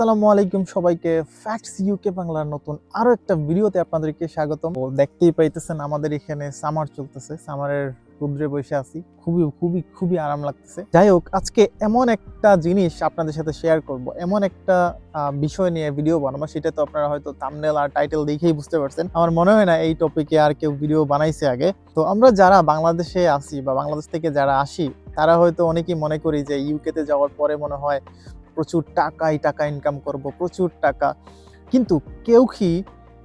আসসালামু আলাইকুম সবাইকে। ফ্যাক্টস ইউকে বাংলার নতুন আরও একটা ভিডিওতে আপনাদেরকে স্বাগতম। ও দেখতেই পাইতেছেন আমাদের এখানে সামার চলতেছে। সামারের রুদ্রে বসে আছি। খুবই খুবই খুবই আরাম লাগতেছে। যাই হোক, আজকে এমন একটা জিনিস আপনাদের সাথে শেয়ার করব। এমন একটা বিষয় নিয়ে ভিডিও বানাবো। সেটা তো আপনারা হয়তো থাম্বনেল আর টাইটেল দেখেই বুঝতে পারছেন। আমার মনে হয় না এই টপিকে আর কেউ ভিডিও বানাইছে আগে। তো আমরা যারা বাংলাদেশে আসি বা বাংলাদেশ থেকে যারা আসি, তারা হয়তো অনেকেই মনে করি যে ইউকেতে যাওয়ার পরে মনে হয় প্রচুর টাকাই টাকা ইনকাম করব, প্রচুর টাকা। কিন্তু কেউ কি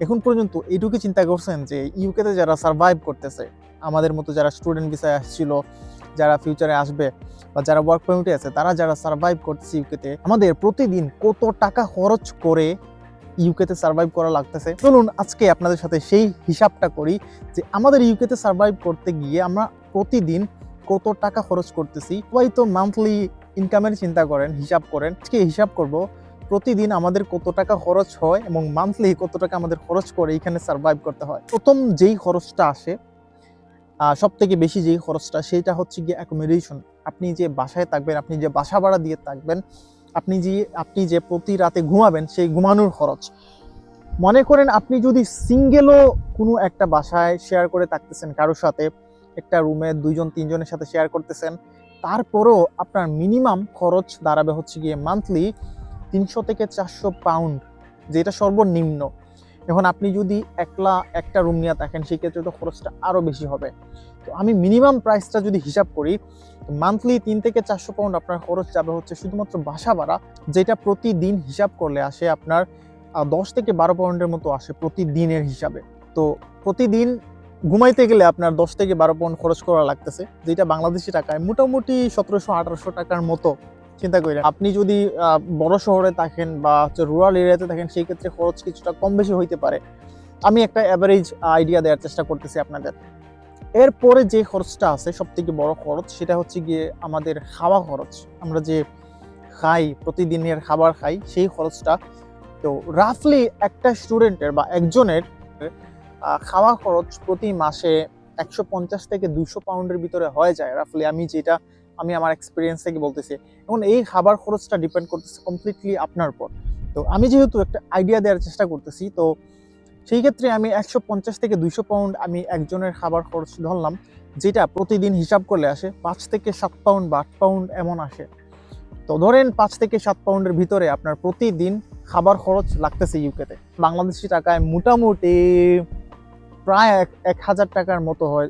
এখন পর্যন্ত এইটুকু চিন্তা করছেন যে ইউকেতে যারা সার্ভাইভ করতেছে, আমাদের মতো যারা স্টুডেন্ট ভিসায় আসছিল, যারা ফিউচারে আসবে বা যারা ওয়ার্ক পারমিটে আছে, তারা যারা সার্ভাইভ করতেছে ইউকেতে আমাদের প্রতিদিন কত টাকা খরচ করে ইউকেতে সার্ভাইভ করা লাগতেছে? চলুন আজকে আপনাদের সাথে সেই হিসাবটা করি যে আমাদের ইউকেতে সার্ভাইভ করতে গিয়ে আমরা প্রতিদিন কত টাকা খরচ করতেছি। সবাই তো মান্থলি ইনকামের চিন্তা করেন, হিসাব করেন, আজকে হিসাব করব, প্রতিদিন আমাদের কত টাকা খরচ হয় এবং মান্থলি কত টাকা আমাদের খরচ করে এখানে সার্ভাইভ করতে হয়। প্রথম যেই খরচটা আসে সব থেকে বেশি যেই খরচটা, সেটা হচ্ছে গিয়ে অ্যাকোমোডেশন আপনি যে বাসায় থাকবেন, আপনি যে বাসা ভাড়া দিয়ে থাকবেন, আপনি যে আপনি যে প্রতি রাতে ঘুমাবেন, সেই ঘুমানোর খরচ। মনে করেন আপনি যদি সিঙ্গেলও কোনো একটা বাসায় শেয়ার করে থাকতেছেন, কারোর সাথে, একটা রুমে দুইজন, তিনজনের সাথে শেয়ার করতেছেন তারপরও আপনার মিনিমাম খরচ দাঁড়াবে হচ্ছে গিয়ে মান্থলি তিনশো থেকে চারশো পাউন্ড যেটা সর্বনিম্ন। এখন আপনি যদি একলা একটা রুম নিয়ে থাকেন, সেক্ষেত্রে তো খরচটা আরও বেশি হবে। তো আমি মিনিমাম প্রাইসটা যদি হিসাব করি মান্থলি তিন থেকে চারশো পাউন্ড আপনার খরচ যাবে হচ্ছে শুধুমাত্র বাসা ভাড়া, যেটা প্রতিদিন হিসাব করলে আসে আপনার দশ থেকে বারো পাউন্ডের মতো আসে প্রতিদিনের হিসাবে। তো প্রতিদিন ঘুমাইতে গেলে আপনার দশ থেকে বারো পাউন্ড খরচ করা লাগতেছে, যেটা বাংলাদেশি টাকায় মোটামুটি সতেরোশো, আঠারোশো টাকার মতো, চিন্তা করি আপনি যদি বড় শহরে থাকেন বা হচ্ছে রুরাল এরিয়াতে থাকেন সেই ক্ষেত্রে খরচ কিছুটা কম বেশি হইতে পারে। আমি একটা অ্যাভারেজ আইডিয়া দেওয়ার চেষ্টা করতেছি আপনাদের। এরপরে যে খরচটা আছে সব থেকে বড় খরচ, সেটা হচ্ছে গিয়ে আমাদের খাওয়া খরচ। আমরা যে খাই, প্রতিদিনের খাবার খাই, সেই খরচটা, তো রাফলি একটা স্টুডেন্টের বা একজনের খাওয়া খরচ প্রতি মাসে একশো পঞ্চাশ থেকে দুশো পাউন্ডের ভিতরে হয়ে যায় রাফলি আমি যেটা আমি আমার এক্সপিরিয়েন্স থেকে বলতেছি। এখন এই খাবার খরচটা ডিপেন্ড করতেছে কমপ্লিটলি আপনার উপর। তো আমি যেহেতু একটা আইডিয়া দেওয়ার চেষ্টা করতেছি, তো সেই ক্ষেত্রে আমি একশো পঞ্চাশ থেকে দুইশো পাউন্ড আমি একজনের খাবার খরচ ধরলাম, যেটা প্রতিদিন হিসাব করলে আসে পাঁচ থেকে সাত পাউন্ড বা আট পাউন্ড এমন আসে। তো ধরেন পাঁচ থেকে সাত পাউন্ডের ভিতরে আপনার প্রতিদিন খাবার খরচ লাগতেছে ইউকেতে বাংলাদেশি টাকায় মোটামুটি প্রায় এক হাজার টাকার মতো হয়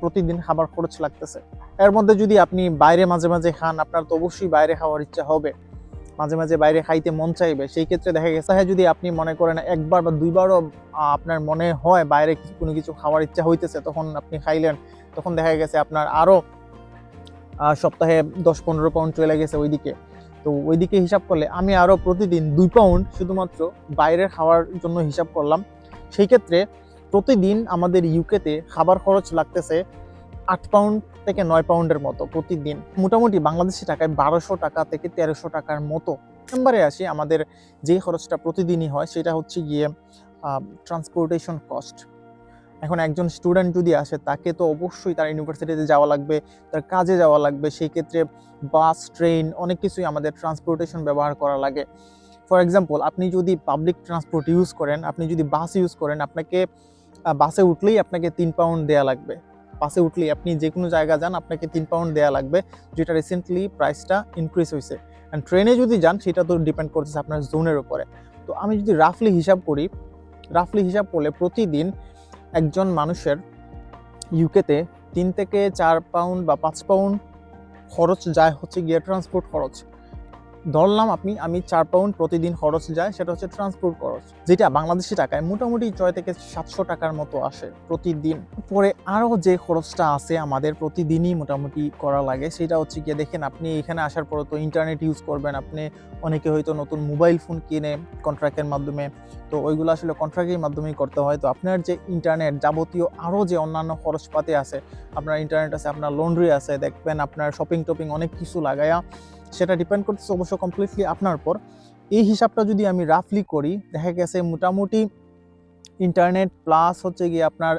প্রতিদিন খাবার খরচ লাগতেছে। এর মধ্যে যদি আপনি বাইরে মাঝে মাঝে খান, আপনার তো অবশ্যই বাইরে খাওয়ার ইচ্ছা হবে। মাঝে মাঝে বাইরে খাইতে মন চাইবে। সেই ক্ষেত্রে দেখা গেছে হ্যাঁ যদি আপনি মনে করেন একবার বা দুইবারও আপনার মনে হয় বাইরে কোনো কিছু খাওয়ার ইচ্ছা হইতেছে, তখন আপনি খাইলেন, তখন দেখা গেছে আপনার আরও সপ্তাহে দশ, পনেরো পাউন্ড চলে গেছে ওইদিকে। তো ওইদিকে হিসাব করলে আমি আরও প্রতিদিন দুই পাউন্ড শুধুমাত্র বাইরের খাওয়ার জন্য হিসাব করলাম। সেই ক্ষেত্রে প্রতিদিন আমাদের ইউকেতে খাবার খরচ লাগতেছে আট পাউন্ড থেকে নয় পাউন্ডের মতো প্রতিদিন। মোটামুটি বাংলাদেশি টাকায় বারোশো টাকা থেকে তেরোশো টাকার মতো। নাম্বারে আসি আমাদের যেই খরচটা প্রতিদিনই হয় সেটা হচ্ছে গিয়ে ট্রান্সপোর্টেশন কস্ট এখন একজন স্টুডেন্ট যদি আসে, তাকে তো অবশ্যই তার ইউনিভার্সিটিতে যাওয়া লাগবে, তার কাজে যাওয়া লাগবে। সেই ক্ষেত্রে বাস ট্রেন অনেক কিছুই আমাদের ট্রান্সপোর্টেশন ব্যবহার করা লাগে। ফর এক্সাম্পল আপনি যদি পাবলিক ট্রান্সপোর্ট ইউজ করেন, আপনি যদি বাস ইউজ করেন, আপনাকে বাসে উঠলেই আপনাকে তিন পাউন্ড দেওয়া লাগবে। বাসে উঠলেই আপনি যে কোনো জায়গা যান, আপনাকে তিন পাউন্ড দেওয়া লাগবে, যেটা রিসেন্টলি প্রাইসটা ইনক্রিজ হয়েছে। অ্যান্ড ট্রেনে যদি যান, সেটা তো ডিপেন্ড করতেছে আপনার জোনের উপরে। তো আমি যদি রাফলি হিসাব করি রাফলি হিসাব করলে প্রতিদিন একজন মানুষের ইউকেতে তিন থেকে চার পাউন্ড বা পাঁচ পাউন্ড খরচ যায় হচ্ছে গিয়ে ট্রান্সপোর্ট খরচ। ধরলাম আপনি, আমি চার পাউন্ড প্রতিদিন খরচ যায়, সেটা হচ্ছে ট্রান্সপোর্ট খরচ, যেটা বাংলাদেশি টাকায় মোটামুটি ছয় থেকে সাতশো টাকার মতো আসে প্রতিদিন। পরে আরও যে খরচটা আছে আমাদের প্রতিদিনই মোটামুটি করা লাগে, সেটা হচ্ছে গিয়ে দেখেন আপনি এখানে আসার পরে তো ইন্টারনেট ইউজ করবেন, আপনি অনেকে হয়তো নতুন মোবাইল ফোন কিনে কন্ট্রাক্টের মাধ্যমে, তো ওইগুলো আসলে কন্ট্রাক্টের মাধ্যমেই করতে হয়। তো আপনার যে ইন্টারনেট যাবতীয় আরও যে অন্যান্য খরচপাতি আছে, আপনার ইন্টারনেট আছে, আপনার লন্ড্রি আছে, দেখবেন আপনার শপিং টপিং অনেক কিছু লাগায়া সেটা ডিপেন্ড করতেছে অবশ্য কমপ্লিটলি আপনার উপর। এই হিসাবটা যদি আমি রাফলি করি, দেখা গেছে মোটামুটি ইন্টারনেট প্লাস হচ্ছে গিয়ে আপনার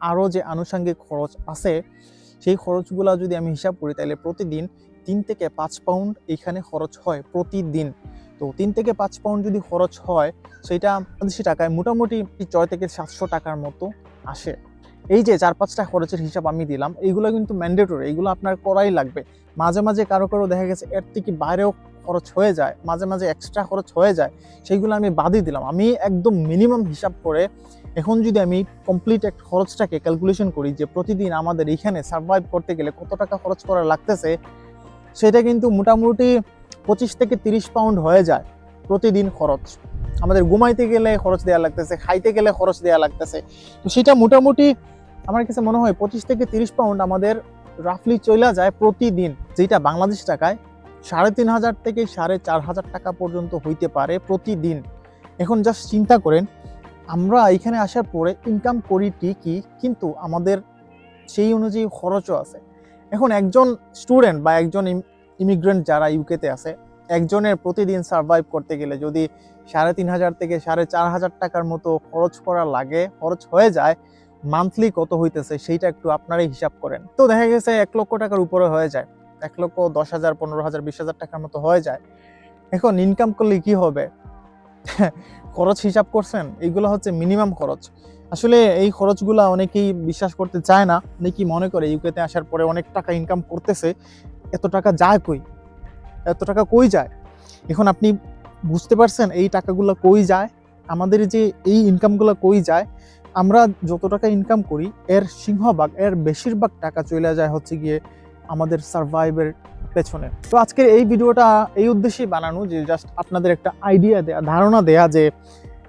আরও যে আনুষঙ্গিক খরচ আছে, সেই খরচগুলো যদি আমি হিসাব করি, তাহলে প্রতিদিন তিন থেকে পাঁচ পাউন্ড এখানে খরচ হয় প্রতিদিন। তো তিন থেকে পাঁচ পাউন্ড যদি খরচ হয়, সেটা বাংলাদেশি টাকায় মোটামুটি ছয় থেকে সাতশো টাকার মতো আসে। এই যে চার পাঁচটা খরচের হিসাব আমি দিলাম, এইগুলো কিন্তু ম্যান্ডেটরি এইগুলো আপনার করাই লাগবে। মাঝে মাঝে কারও কারও দেখা গেছে এর থেকে বাইরেও খরচ হয়ে যায়, মাঝে মাঝে এক্সট্রা খরচ হয়ে যায়, সেইগুলো আমি বাদই দিলাম। আমি একদম মিনিমাম হিসাব করে এখন যদি আমি কমপ্লিট এক খরচটাকে ক্যালকুলেশন করি যে প্রতিদিন আমাদের এখানে সার্ভাইভ করতে গেলে কত টাকা খরচ করা লাগতেছে, সেটা কিন্তু মোটামুটি পঁচিশ থেকে তিরিশ পাউন্ড হয়ে যায় প্রতিদিন খরচ। আমাদের ঘুমাইতে গেলে খরচ দেওয়া লাগতেছে, খাইতে গেলে খরচ দেওয়া লাগতেছে। তো সেটা মোটামুটি আমার কাছে মনে হয় পঁচিশ থেকে তিরিশ পাউন্ড আমাদের রাফলি চলে যায় প্রতিদিন, যেটা বাংলাদেশ টাকায় সাড়ে তিন হাজার থেকে সাড়ে চার হাজার টাকা পর্যন্ত হইতে পারে প্রতিদিন। এখন জাস্ট চিন্তা করেন, আমরা এখানে আসার পরে ইনকাম করি ঠিকই, কিন্তু আমাদের সেই অনুযায়ী খরচও আছে। এখন একজন স্টুডেন্ট বা একজন ইমিগ্রেন্ট যারা ইউকেতে আছে, একজনের প্রতিদিন সার্ভাইভ করতে গেলে যদি সাড়ে তিন হাজার থেকে সাড়ে চার হাজার টাকার মতো খরচ করা লাগে, খরচ হয়ে যায় মান্থলি কত হইতেছে সেইটা একটু আপনারাই হিসাব করেন। তো দেখা গেছে এক লক্ষ টাকার উপরে হয়ে যায়। এক লক্ষ দশ হাজার, পনেরো হাজার, বিশ হাজার টাকার মতো হয়ে যায়। এখন ইনকাম করলে কি হবে? খরচ হিসাব করছেন? এইগুলো হচ্ছে মিনিমাম খরচ। আসলে এই খরচগুলো অনেকেই বিশ্বাস করতে চায় না। অনেকেই মনে করে ইউকেতে আসার পরে অনেক টাকা ইনকাম করতেছে। এত টাকা যায় কই? এত টাকা কই যায়? এখন আপনি বুঝতে পারছেন এই টাকাগুলো কই যায়? আমাদের যে এই ইনকামগুলো কই যায়? আমরা যত টাকা ইনকাম করি, এর সিংহভাগ, এর বেশিরভাগ টাকা চলে যায় হচ্ছে গিয়ে আমাদের সার্ভাইভের পেছনে। তো আজকের এই ভিডিওটা এই উদ্দেশ্যেই বানানো যে জাস্ট আপনাদের একটা আইডিয়া দেয়া, ধারণা দেয়া যে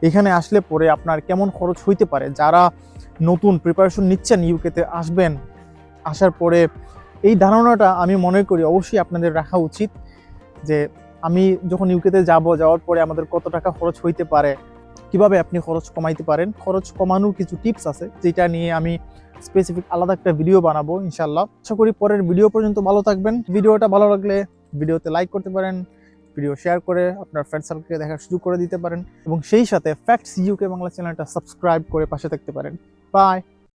এখানে আসলে পরে আপনার কেমন খরচ হইতে পারে। যারা নতুন প্রিপারেশন নিচ্ছেন ইউকেতে আসবেন, আসার পরে এই ধারণাটা আমি মনে করি অবশ্যই আপনাদের রাখা উচিত যে আমি যখন ইউকেতে যাব, যাওয়ার পরে আমাদের কত টাকা খরচ হইতে পারে কীভাবে আপনি খরচ কমাইতে পারেন, খরচ কমানোর কিছু টিপস আছে, যেটা নিয়ে আমি স্পেসিফিক আলাদা একটা ভিডিও বানাবো ইনশাল্লাহ আশা করি পরের ভিডিও পর্যন্ত ভালো থাকবেন। ভিডিওটা ভালো লাগলে ভিডিওতে লাইক করতে পারেন ভিডিও শেয়ার করে আপনার ফ্রেন্ড সার্কেলকে দেখার সুযোগ করে দিতে পারেন, এবং সেই সাথে ফ্যাক্টস ইউকে বাংলা চ্যানেলটা সাবস্ক্রাইব করে পাশে থাকতে পারেন। বাই